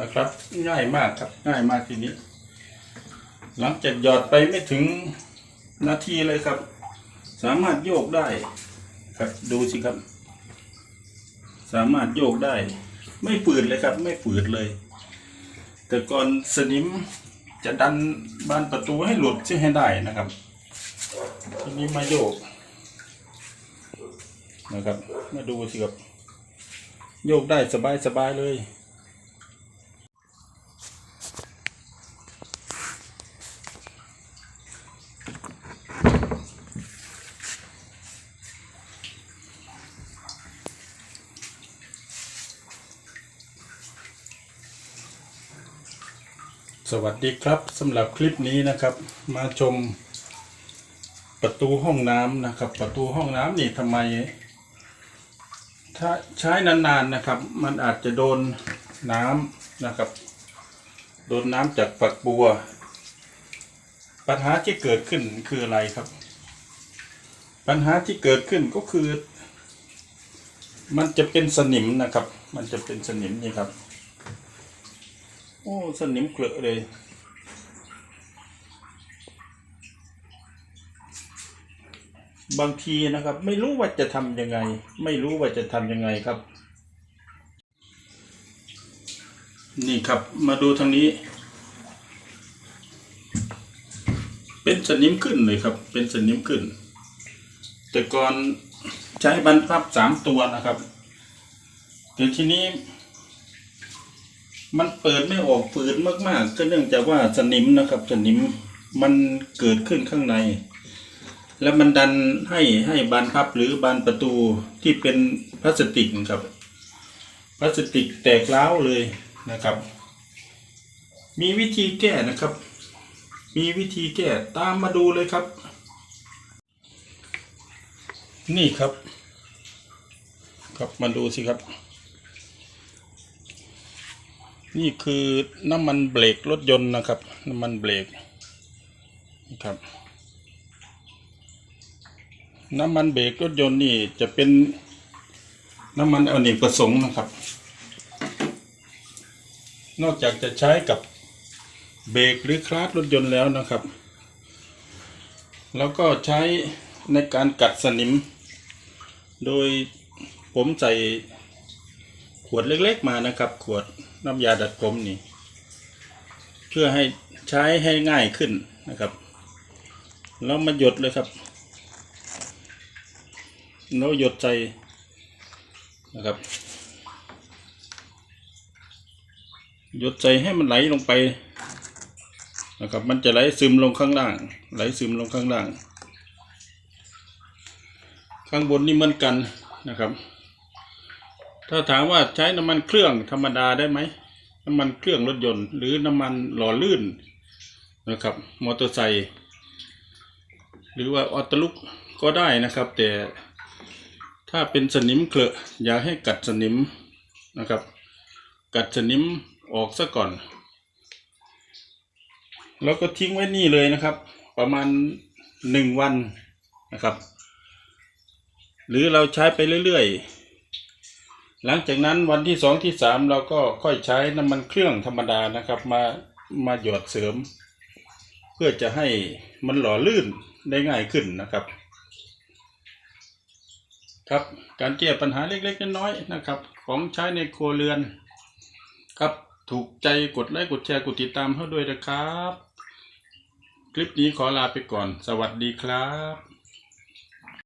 นะครับ ง่ายมากครับ ง่ายมากทีนี้ หลังจากหยอดไปไม่ถึงนาทีเลยครับ สามารถโยกได้ ครับดูสิครับ สามารถโยกได้ ไม่ฝืดเลยครับ ไม่ฝืดเลย แต่ก่อนสนิมจะดันบานประตูให้หลุดซึ่งให้ได้นะครับ ทีนี้มาโยก นะครับ มาดูสิครับ โยกได้สบายสบายเลย สวัสดีครับสำหรับคลิปนี้นะครับ มาชมประตูห้องน้ำนะครับ ประตูห้องน้ำนี่ทำไม ถ้าใช้นานๆนะครับ มันอาจจะโดนน้ำนะครับ โดนน้ำจากฝักบัว ปัญหาที่เกิดขึ้นคืออะไรครับ ปัญหาที่เกิดขึ้นก็คือ มันจะเป็นสนิมนะครับ มันจะเป็นสนิมนี่ครับ โอ้สนิมเกลือเลยบางทีนะครับ ไม่รู้ว่าจะทำยังไง ไม่รู้ว่าจะทำยังไงครับ นี่ครับมาดูทางนี้ เป็นสนิมขึ้นเลยครับ เป็นสนิมขึ้น แต่ก่อนใช้บรรพับสามตัวนะครับแต่ทีนี้ มันเปิดไม่ออกฝืดมากๆ ก็เนื่องจากว่าสนิมนะครับ สนิมมันเกิดขึ้นข้างใน แล้วมันดันให้ให้บานพับหรือบานประตูที่เป็นพลาสติกครับพลาสติกแตกร้าวเลยนะครับ มีวิธีแก้นะครับ มีวิธีแก้ตามมาดูเลยครับ นี่ครับ ครับมาดูสิครับ นี่คือน้ำมันเบรกรถยนต์นะครับ น้ำมันเบรกนะครับ น้ำมันเบรกรถยนต์นี่จะเป็นน้ำมันอเนกประสงค์นะครับ นอกจากจะใช้กับเบรกหรือคลาสรถยนต์แล้วนะครับ แล้วก็ใช้ในการกัดสนิม โดยผมใส่ วดเล็กๆมานะครับ ขวดน้ำยาดัดผมนี่ เพื่อให้ใช้ให้ง่ายขึ้นนะครับแล้วมาหยดเลยครับแล้วหยดใจนะครับหยดใจให้มันไหลลงไปนะครับ มันจะไหลซึมลงข้างล่าง ไหลซึมลงข้างล่าง ข้างบนนี่เหมือนกันนะครับ ถ้าถามว่าใช้น้ำมันเครื่องธรรมดาได้ไหมน้ำมันเครื่องรถยนต์ หรือน้ำมันหล่อลื่นนะครับมอเตอร์ไซค์หรือว่าออตลุกก็ได้นะครับ แต่ถ้าเป็นสนิมเกลอะอย่าให้กัดสนิมนะครับ กัดสนิมออกซะก่อน แล้วก็ทิ้งไว้นี่เลยนะครับ ประมาณหนึ่งวันนะครับ หรือเราใช้ไปเรื่อยๆ หลังจากนั้นวันที่สองที่สามเราก็ค่อยใช้น้ำมันเครื่องธรรมดานะครับ มามาหยอดเสริม เพื่อจะให้มันหล่อลื่นได้ง่ายขึ้นนะครับ ครับการแก้ปัญหาเล็กๆน้อยๆนะครับ ของใช้ในครัวเรือน ครับถูกใจกดไลค์กดแชร์กดติดตามให้ด้วยนะครับ คลิปนี้ขอลาไปก่อน สวัสดีครับ